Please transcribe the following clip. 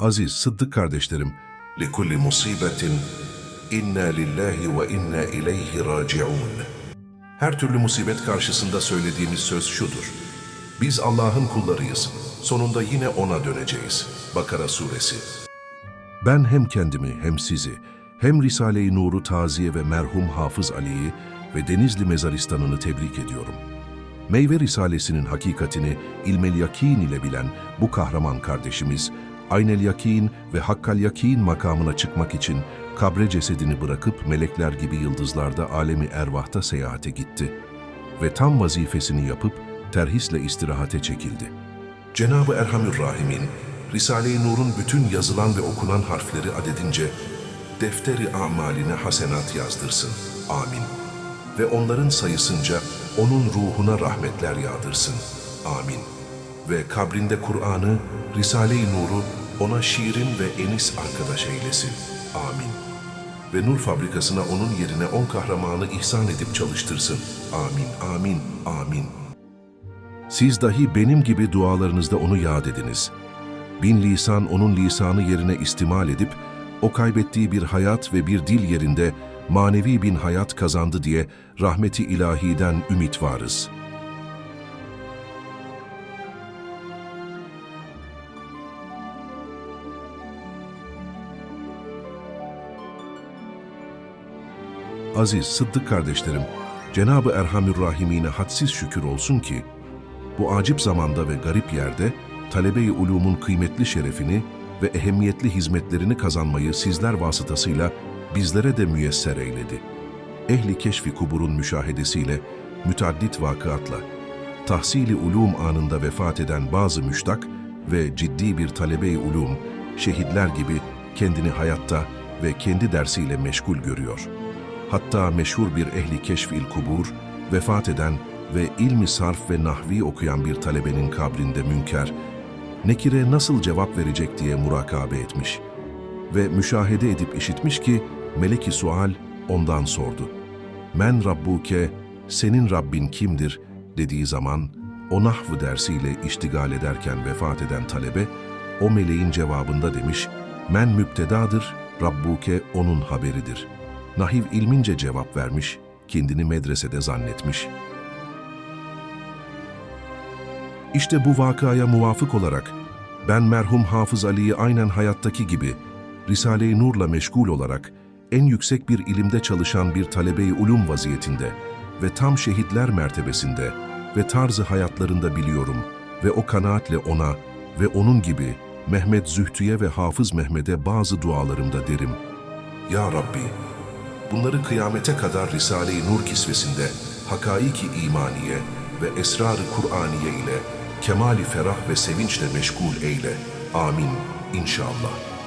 Aziz, Sıddık kardeşlerim, لكل مصيبة إنا لله وإنا إليه راجعون her türlü musibet karşısında söylediğimiz söz şudur. Biz Allah'ın kullarıyız. Sonunda yine O'na döneceğiz. Bakara Suresi. Ben hem kendimi hem sizi, hem Risale-i Nur'u taziye ve merhum Hafız Ali'yi ve Denizli Mezaristan'ını tebrik ediyorum. Meyve Risalesi'nin hakikatini ilmel yakin ile bilen bu kahraman kardeşimiz, aynel yakin ve hakkal yakin makamına çıkmak için kabre cesedini bırakıp melekler gibi yıldızlarda alemi ervahta seyahate gitti. Ve tam vazifesini yapıp terhisle istirahate çekildi. Cenab-ı Erhamür Rahim'in Risale-i Nur'un bütün yazılan ve okunan harfleri adedince defteri amaline hasenat yazdırsın. Amin. Ve onların sayısınca onun ruhuna rahmetler yağdırsın. Amin. Ve kabrinde Kur'an'ı, Risale-i Nur'u ona şiirin ve enis arkadaş eylesin. Amin. Ve nur fabrikasına onun yerine on kahramanı ihsan edip çalıştırsın. Amin, amin, amin. Siz dahi benim gibi dualarınızda onu yad ediniz. Bin lisan onun lisanı yerine istimal edip, o kaybettiği bir hayat ve bir dil yerinde manevi bin hayat kazandı diye rahmeti ilahiden ümit varız. Aziz, Sıddık kardeşlerim, Cenab-ı Erhamür Rahimine hadsiz şükür olsun ki, bu acip zamanda ve garip yerde talebe-i ulumun kıymetli şerefini ve ehemmiyetli hizmetlerini kazanmayı sizler vasıtasıyla bizlere de müyesser eyledi. Ehli keşfi kuburun müşahedesiyle, müteaddit vakıatla, tahsili ulum anında vefat eden bazı müştak ve ciddi bir talebe-i ulum, şehitler gibi kendini hayatta ve kendi dersiyle meşgul görüyor. Hatta meşhur bir ehli keşf-il kubur, vefat eden ve ilmi sarf ve nahvi okuyan bir talebenin kabrinde münker, Nekir'e nasıl cevap verecek diye murakabe etmiş ve müşahede edip işitmiş ki Meleki Sual ondan sordu. Men Rabbuke, senin Rabbin kimdir dediği zaman o nahvı dersiyle iştigal ederken vefat eden talebe o meleğin cevabında demiş, men müptedadır, Rabbuke onun haberidir. Nahiv ilmince cevap vermiş, kendini medresede zannetmiş. İşte bu vakaya muvafık olarak ben merhum Hafız Ali'yi aynen hayattaki gibi Risale-i Nur'la meşgul olarak en yüksek bir ilimde çalışan bir talebe-i ulum vaziyetinde ve tam şehitler mertebesinde ve tarzı hayatlarında biliyorum ve o kanaatle ona ve onun gibi Mehmet Zühtü'ye ve Hafız Mehmet'e bazı dualarımda derim. Ya Rabbi, bunları kıyamete kadar Risale-i Nur kisvesinde hakaiki imaniye ve esrar-ı Kur'aniye ile kemali ferah ve sevinçle meşgul eyle. Amin. İnşallah.